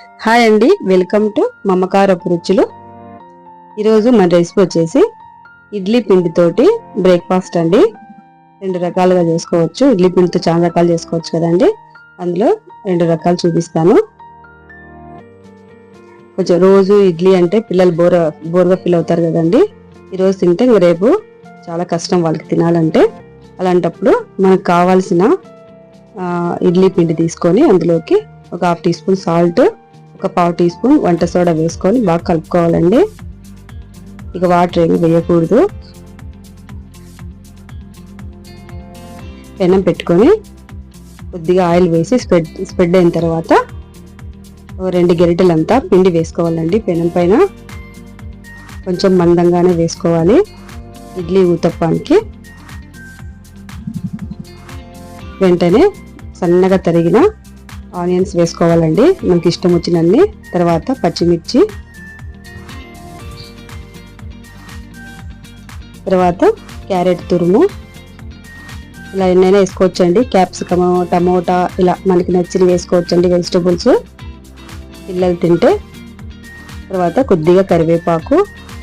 Hi అండి welcome to మమకారపు రుచులు ఈరోజు మన రెసిపీ వచ్చేసి ఇడ్లీ పిండితోటి బ్రేక్ఫాస్ట్ అండి. రెండు రకాలుగా చేసుకోవచ్చు. ఇడ్లీ పిండితో చాలా రకాలు చేసుకోవచ్చు కదండి. అందులో రెండు రకాలు చూపిస్తాను. కొంచెం రోజు ఇడ్లీ అంటే పిల్లలు బోర బోర్గా ఫీల్ అవుతారు కదండి. ఈరోజు తింటే ఇంక రేపు చాలా కష్టం వాళ్ళకి తినాలంటే. అలాంటప్పుడు మనకు కావాల్సిన ఇడ్లీ పిండి తీసుకొని అందులోకి ఒక హాఫ్ టీ స్పూన్ సాల్ట్ ఒక పావు టీ స్పూన్ వంట సోడా వేసుకొని బాగా కలుపుకోవాలండి. ఇక వాటర్ ఏమి వేయకూడదు. పెనం పెట్టుకొని కొద్దిగా ఆయిల్ వేసి స్ప్రెడ్ స్ప్రెడ్ అయిన తర్వాత రెండు గరిటెలంతా పిండి వేసుకోవాలండి పెనం పైన. కొంచెం మందంగానే వేసుకోవాలి ఇడ్లీ ఊతప్పానికి వెంటనే సన్నగా తరిగిన ఆనియన్స్ వేసుకోవాలండి. మనకి ఇష్టం వచ్చినన్ని. తర్వాత పచ్చిమిర్చి. తర్వాత క్యారెట్ తురుము. ఇలా ఎన్నైనా వేసుకోవచ్చండి. క్యాప్సికమ్ టమోటా ఇలా మనకి నచ్చిన వేసుకోవచ్చండి వెజిటబుల్స్. పిల్లలు తింటే. తర్వాత కొద్దిగా కరివేపాకు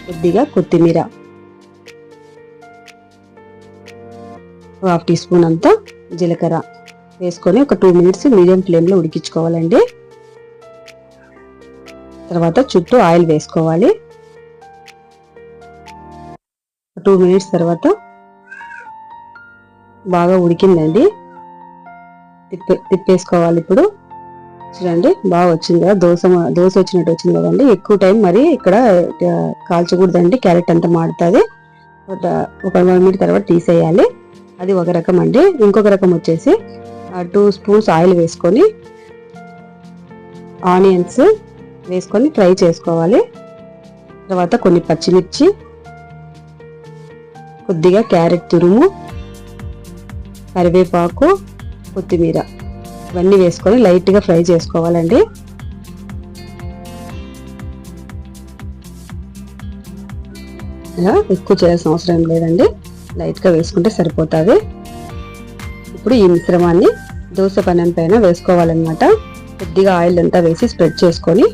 కొద్దిగా కొత్తిమీర. హాఫ్ టీ స్పూన్ అంతా జీలకర్ర. వేసుకొని ఒక టూ మినిట్స్ మీడియం ఫ్లేమ్లో ఉడికించుకోవాలండి. తర్వాత చుట్టూ ఆయిల్ వేసుకోవాలి. టూ మినిట్స్ తర్వాత బాగా ఉడికిందండి. తిప్పే తిప్పేసుకోవాలి ఇప్పుడు. చూడండి బాగా వచ్చింది కదా దోశ దోశ వచ్చినట్టు వచ్చింది కదండి. ఎక్కువ టైం మరి ఇక్కడ కాల్చకూడదండి క్యారెట్ అంతా మాడుతుంది. ఒక వన్ మినిట్ తర్వాత తీసేయాలి. అది ఒక రకం అండి. ఇంకొక రకం వచ్చేసి టూ స్పూన్స్ ఆయిల్ వేసుకొని ఆనియన్స్ వేసుకొని ఫ్రై చేసుకోవాలి. తర్వాత కొన్ని పచ్చిమిర్చి కొద్దిగా క్యారెట్ తురుము కరివేపాకు కొత్తిమీర ఇవన్నీ వేసుకొని లైట్గా ఫ్రై చేసుకోవాలండి. ఇలా ఎక్కువ చేయాల్సిన అవసరం లేదండి. లైట్గా వేసుకుంటే సరిపోతుంది. ఇప్పుడు ఈ మిశ్రమాన్ని దోశ పనం పైన వేసుకోవాలన్నమాట. కొద్దిగా ఆయిల్ అంతా వేసి స్ప్రెడ్ చేసుకొని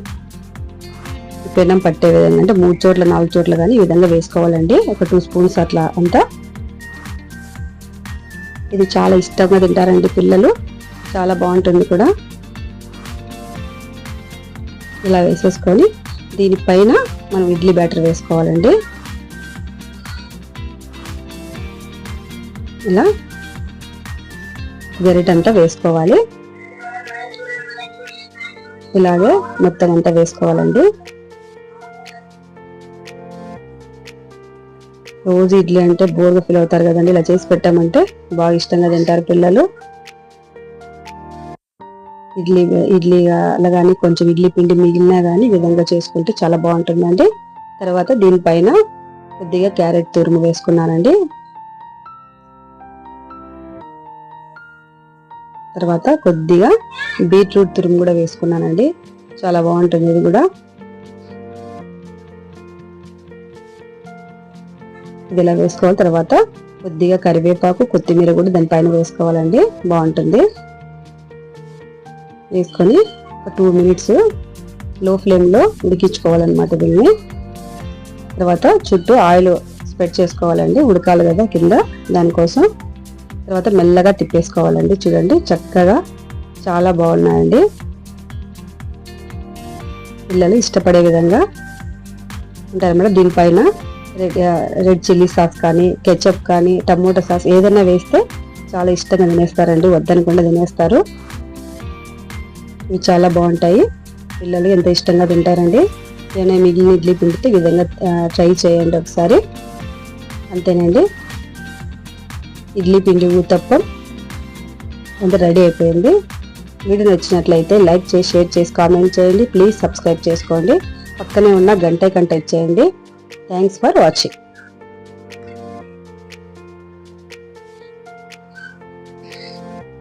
పెన్నం పెనం పట్టే విధంగా అంటే మూడు చోట్ల నాలుగు చోట్ల కానీ ఈ విధంగా వేసుకోవాలండి. ఒక టూ స్పూన్స్ అట్లా అంతా. ఇది చాలా ఇష్టంగా తింటారండి పిల్లలు. చాలా బాగుంటుంది కూడా. ఇలా వేసేసుకొని దీనిపైన మనం ఇడ్లీ బ్యాటర్ వేసుకోవాలండి. ఇలా గరిటంతా వేసుకోవాలి. ఇలాగే మొత్తం అంతా వేసుకోవాలండి. రోజు ఇడ్లీ అంటే బోర్గా ఫీల్ అవుతారు కదండి ఇలా చేసి పెట్టామంటే బాగా ఇష్టంగా తింటారు పిల్లలు. ఇడ్లీ ఇడ్లీ అలా కానీ కొంచెం ఇడ్లీ పిండి మిగిలినా కానీ ఈ విధంగా చేసుకుంటే చాలా బాగుంటుందండి. తర్వాత దీనిపైన కొద్దిగా క్యారెట్ తురుము వేసుకున్నానండి. తర్వాత కొద్దిగా బీట్రూట్ తురుము కూడా వేసుకున్నానండి. చాలా బాగుంటుంది ఇది కూడా. ఇది ఇలా వేసుకోవాలి. తర్వాత కొద్దిగా కరివేపాకు కొత్తిమీర కూడా దానిపైన వేసుకోవాలండి. బాగుంటుంది. వేసుకొని ఒక టూ మినిట్స్లో ఫ్లేమ్లో ఉడికించుకోవాలన్నమాట దీన్ని. తర్వాత చుట్టూ ఆయిల్ స్ప్రెడ్ చేసుకోవాలండి. ఉడకాలి కదా కింద. దానికోసం తర్వాత మెల్లగా తిప్పేసుకోవాలండి. చూడండి చక్కగా చాలా బాగున్నాయండి. పిల్లలు ఇష్టపడే విధంగా ఉంటారన్నమాట దీనిపైన రెడ్ రెడ్ చిల్లీ సాస్ కానీ కెచప్ కానీ టమోటా సాస్ ఏదైనా వేస్తే చాలా ఇష్టంగా తినేస్తారండి. వద్దనకుండా తినేస్తారు. ఇవి చాలా బాగుంటాయి. పిల్లలు ఎంత ఇష్టంగా తింటారండి. నేను మిగిలిన ఇడ్లీ పిండితే ఈ విధంగా ట్రై చేయండి ఒకసారి. అంతేనండి. ఇడ్లీ పిండి ఊతప్పం అంత రెడీ అయిపోయింది. వీడియో నచ్చినట్లయితే లైక్ చేసి షేర్ చేసి కామెంట్ చేయండి. ప్లీజ్ సబ్స్క్రైబ్ చేసుకోండి. పక్కనే ఉన్న గంట కంటెక్ట్ చేయండి థ్యాంక్స్ ఫర్ వాచింగ్.